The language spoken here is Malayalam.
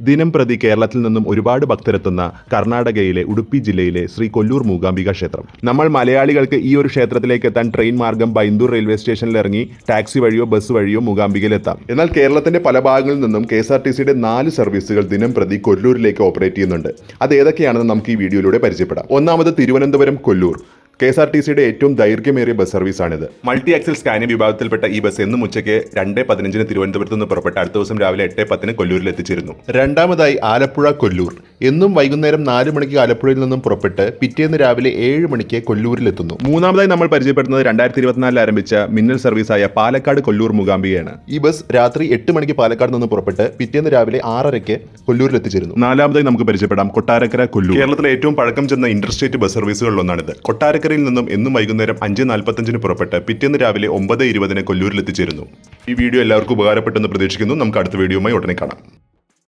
ദിനം പ്രതി കേരളത്തിൽ നിന്നും ഒരുപാട് ഭക്തരെത്തുന്ന കർണാടകയിലെ ഉടുപ്പി ജില്ലയിലെ ശ്രീ കൊല്ലൂർ മൂകാംബിക ക്ഷേത്രം. നമ്മൾ മലയാളികൾക്ക് ഈ ഒരു ക്ഷേത്രത്തിലേക്ക് എത്താൻ ട്രെയിൻ മാർഗം ബൈന്ദൂർ റെയിൽവേ സ്റ്റേഷനിൽ ഇറങ്ങി ടാക്സി വഴിയോ ബസ് വഴിയോ മൂകാംബികയിലെത്താം എന്നാൽ കേരളത്തിന്റെ പല ഭാഗങ്ങളിൽ നിന്നും കെ എസ് ആർ ടി സിയുടെ നാല് സർവീസുകൾ ദിനം പ്രതി കൊല്ലൂരിലേക്ക് ഓപ്പറേറ്റ് ചെയ്യുന്നുണ്ട്. അത് ഏതൊക്കെയാണെന്ന് നമുക്ക് ഈ വീഡിയോയിലൂടെ പരിചയപ്പെടാം. ഒന്നാമത് Thiruvananthapuram Kollur. K S R T സിയുടെ ഏറ്റവും ദൈർഘ്യമേറിയ ബസ് സർവീസാണിത്. മൾട്ടി ആക്സൽ സ്കാനിംഗ് വിഭാഗത്തിൽപ്പെട്ട ഈ ബസ് എന്നും ഉച്ചയ്ക്ക് രണ്ട് പതിനഞ്ചിന് തിരുവനന്തപുരത്ത് നിന്ന് പുറപ്പെട്ട് അടുത്ത ദിവസം രാവിലെ എട്ട് പത്തിന് കൊല്ലൂരിൽ എത്തിച്ചിരുന്നു. രണ്ടാമതായി ആലപ്പുഴ കൊല്ലൂർ. എന്നും വൈകുന്നേരം നാല് മണിക്ക് ആലപ്പുഴയിൽ നിന്നും പുറപ്പെട്ട് പിറ്റേന്ന് രാവിലെ ഏഴ് മണിക്ക് കൊല്ലൂരിൽ എത്തുന്നു. മൂന്നാമതായി നമ്മൾ പരിചയപ്പെടുന്നത് രണ്ടായിരത്തി ഇരുപത്തിനാലിൽ ആരംഭിച്ച മിന്നൽ സർവീസായ പാലക്കാട് കൊല്ലൂർ മൂകാംബികയാണ്. ഈ ബസ് രാത്രി എട്ട് മണിക്ക് പാലക്കാട് നിന്ന് പുറപ്പെട്ട് പിറ്റേന്ന് രാവിലെ ആറരയ്ക്ക് കൊല്ലൂരിൽ എത്തിച്ചിരുന്നു. നാലാമതായി നമുക്ക് പരിചയപ്പെടാം കൊട്ടാരക്കര കൊല്ലൂർ. കേരളത്തിലെ ഏറ്റവും പഴക്കം ചെന്ന ഇന്റർസ്റ്റേറ്റ് ബസ് സർവീസുകളിലൊന്നാണിത്. കൊട്ടാരക്കരയിൽ നിന്നും എന്നും വൈകുന്നേരം അഞ്ച് നാൽപ്പത്തഞ്ചിന് പുറപ്പെട്ട് പിറ്റേന്ന് രാവിലെ ഒമ്പത് ഇരുപതിന് കൊല്ലൂരിൽ എത്തിച്ചേരുന്നു ഈ വീഡിയോ എല്ലാവർക്കും ഉപകാരപ്പെട്ടെന്ന് പ്രതീക്ഷിക്കുന്നു. നമുക്ക് അടുത്ത വീഡിയോയുമായി ഉടനെ കാണാം.